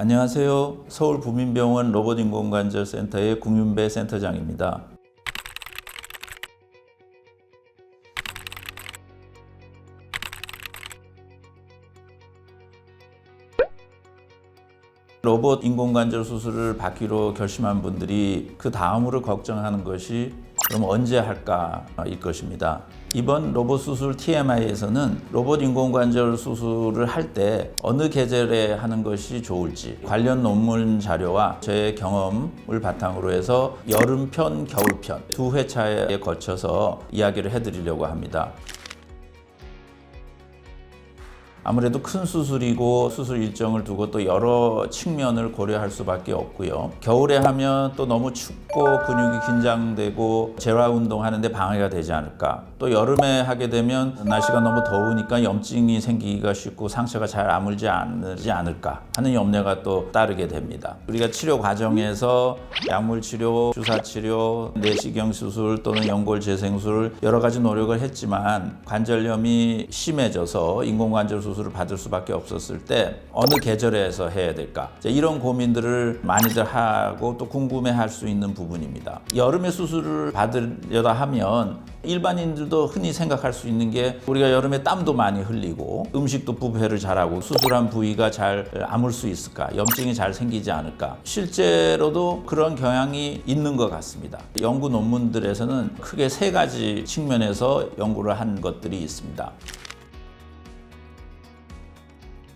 안녕하세요. 서울 부민병원 로봇인공관절센터의 국윤배 센터장입니다. 로봇 인공관절 수술을 받기로 결심한 분들이 그 다음으로 걱정하는 것이 그럼 언제 할까 일 것입니다. 이번 로봇 수술 TMI에서는 로봇 인공관절 수술을 할 때 어느 계절에 하는 것이 좋을지 관련 논문 자료와 제 경험을 바탕으로 해서 여름편, 겨울편 두 회차에 거쳐서 이야기를 해드리려고 합니다. 아무래도 큰 수술이고 수술 일정을 두고 또 여러 측면을 고려할 수밖에 없고요. 겨울에 하면 또 너무 춥고 근육이 긴장되고 재활 운동하는데 방해가 되지 않을까. 또 여름에 하게 되면 날씨가 너무 더우니까 염증이 생기기가 쉽고 상처가 잘 아물지 않지 않을까 하는 염려가 또 따르게 됩니다. 우리가 치료 과정에서 약물 치료, 주사 치료, 내시경 수술 또는 연골 재생술 여러 가지 노력을 했지만 관절염이 심해져서 인공관절 수술 을 받을 수밖에 없었을 때 어느 계절에서 해야 될까 이런 고민들을 많이들 하고 또 궁금해할 수 있는 부분입니다. 여름에 수술을 받으려다 하면 일반인들도 흔히 생각할 수 있는 게 우리가 여름에 땀도 많이 흘리고 음식도 부패를 잘하고 수술한 부위가 잘 아물 수 있을까 염증이 잘 생기지 않을까 실제로도 그런 경향이 있는 것 같습니다. 연구 논문들에서는 크게 세 가지 측면에서 연구를 한 것들이 있습니다.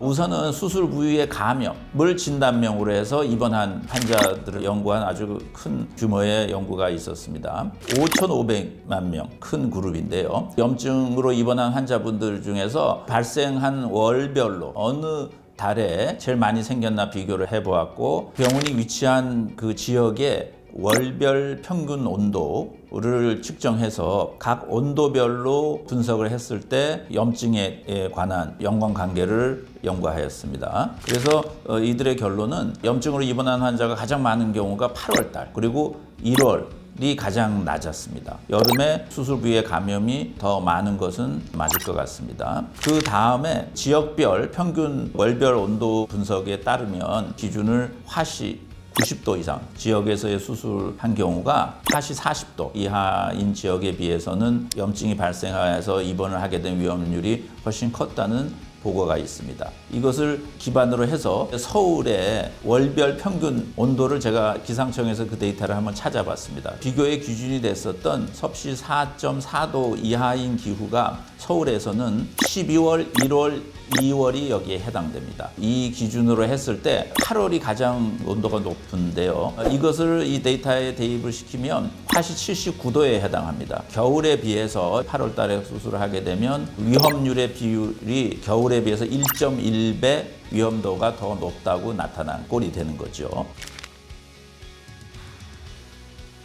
우선은 수술 부위의 감염을 진단명으로 해서 입원한 환자들을 연구한 아주 큰 규모의 연구가 있었습니다. 5,500만 명 큰 그룹인데요. 염증으로 입원한 환자분들 중에서 발생한 월별로 어느 달에 제일 많이 생겼나 비교를 해보았고 병원이 위치한 그 지역에 월별 평균 온도를 측정해서 각 온도별로 분석을 했을 때 염증에 관한 연관 관계를 연구하였습니다. 그래서 어, 이들의 결론은 염증으로 입원한 환자가 가장 많은 경우가 8월 달 그리고 1월 이 가장 낮았습니다. 여름에 수술 부위의 감염이 더 많은 것은 맞을 것 같습니다. 그 다음에 지역별 평균 월별 온도 분석에 따르면 기준을 화시 90도 이상 지역에서의 수술한 경우가 화시 40도 이하인 지역에 비해서는 염증이 발생해서 입원을 하게 된 위험률이 훨씬 컸다는 보고가 있습니다. 이것을 기반으로 해서 서울의 월별 평균 온도를 제가 기상청에서 그 데이터를 한번 찾아봤습니다. 비교의 기준이 됐었던 섭씨 4.4도 이하인 기후가 서울에서는 12월, 1월, 2월이 여기에 해당됩니다. 이 기준으로 했을 때 8월이 가장 온도가 높은데요. 이것을 이 데이터에 대입을 시키면 화시 79도에 해당합니다. 겨울에 비해서 8월 달에 수술을 하게 되면 위험률의 비율이 겨울에 비해서 1.1배 위험도가 더 높다고 나타난 꼴이 되는 거죠.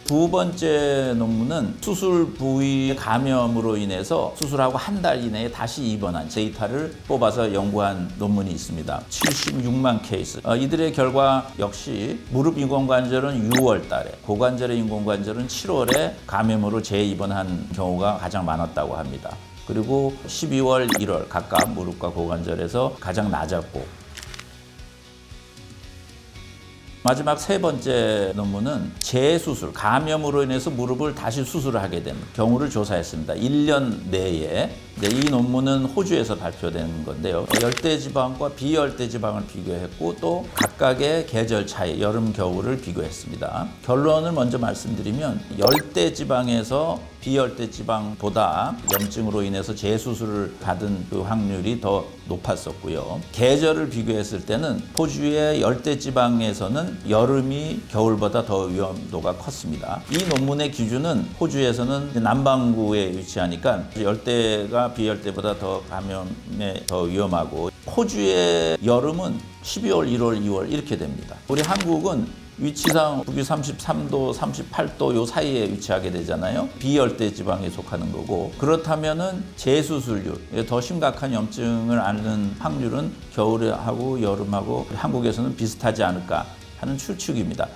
두 번째 논문은 수술 부위 감염으로 인해서 수술하고 한 달 이내에 다시 입원한 데이터를 뽑아서 연구한 논문이 있습니다. 76만 케이스. 어, 이들의 결과 역시 무릎 인공관절은 6월 달에, 고관절의 인공관절은 7월에 감염으로 재입원한 경우가 가장 많았다고 합니다. 그리고 12월, 1월 각각 무릎과 고관절에서 가장 낮았고 마지막 세 번째 논문은 재수술, 감염으로 인해서 무릎을 다시 수술을 하게 된 경우를 조사했습니다. 1년 내에. 네, 이 논문은 호주에서 발표된 건데요. 열대지방과 비열대지방을 비교했고 또 각각의 계절 차이, 여름, 겨울을 비교했습니다. 결론을 먼저 말씀드리면 열대지방에서 비열대 지방보다 염증으로 인해서 재수술을 받은 그 확률이 더 높았었고요. 계절을 비교했을 때는 호주의 열대 지방에서는 여름이 겨울보다 더 위험도가 컸습니다. 이 논문의 기준은 호주에서는 남반구에 위치하니까 열대가 비열대보다 더 감염에 더 위험하고 호주의 여름은 12월, 1월, 2월 이렇게 됩니다. 우리 한국은 위치상 북위 33도, 38도 요 사이에 위치하게 되잖아요. 비열대 지방에 속하는 거고 그렇다면은 재수술률, 더 심각한 염증을 앓는 확률은 겨울하고 여름하고 한국에서는 비슷하지 않을까 하는 추측입니다.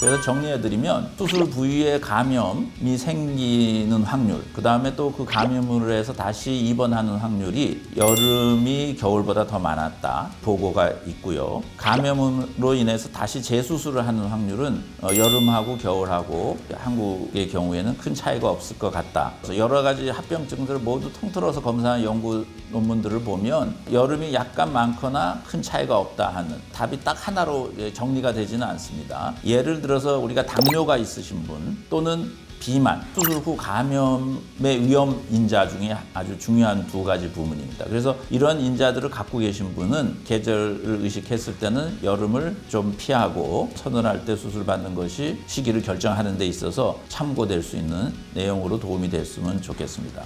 그래서 정리해드리면 수술 부위에 감염이 생기는 확률, 그 다음에 또 그 감염으로 해서 다시 입원하는 확률이 여름이 겨울보다 더 많았다 보고가 있고요. 감염으로 인해서 다시 재수술을 하는 확률은 어, 여름하고 겨울하고 한국의 경우에는 큰 차이가 없을 것 같다. 그래서 여러 가지 합병증들을 모두 통틀어서 검사한 연구 논문들을 보면 여름이 약간 많거나 큰 차이가 없다 하는 답이 딱 하나로 예, 정리가 되지는 않습니다. 예를 들어 서 우리가 당뇨가 있으신 분 또는 비만, 수술 후 감염의 위험 인자 중에 아주 중요한 두 가지 부분입니다. 그래서 이런 인자들을 갖고 계신 분은 계절을 의식했을 때는 여름을 좀 피하고 선언할 때 수술 받는 것이 시기를 결정하는 데 있어서 참고될 수 있는 내용으로 도움이 됐으면 좋겠습니다.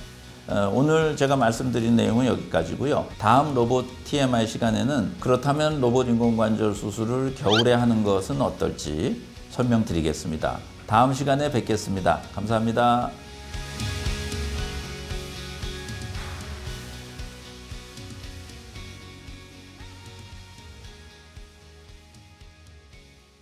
어, 오늘 제가 말씀드린 내용은 여기까지고요. 다음 로봇 TMI 시간에는 그렇다면 로봇 인공관절 수술을 겨울에 하는 것은 어떨지 설명드리겠습니다. 다음 시간에 뵙겠습니다. 감사합니다.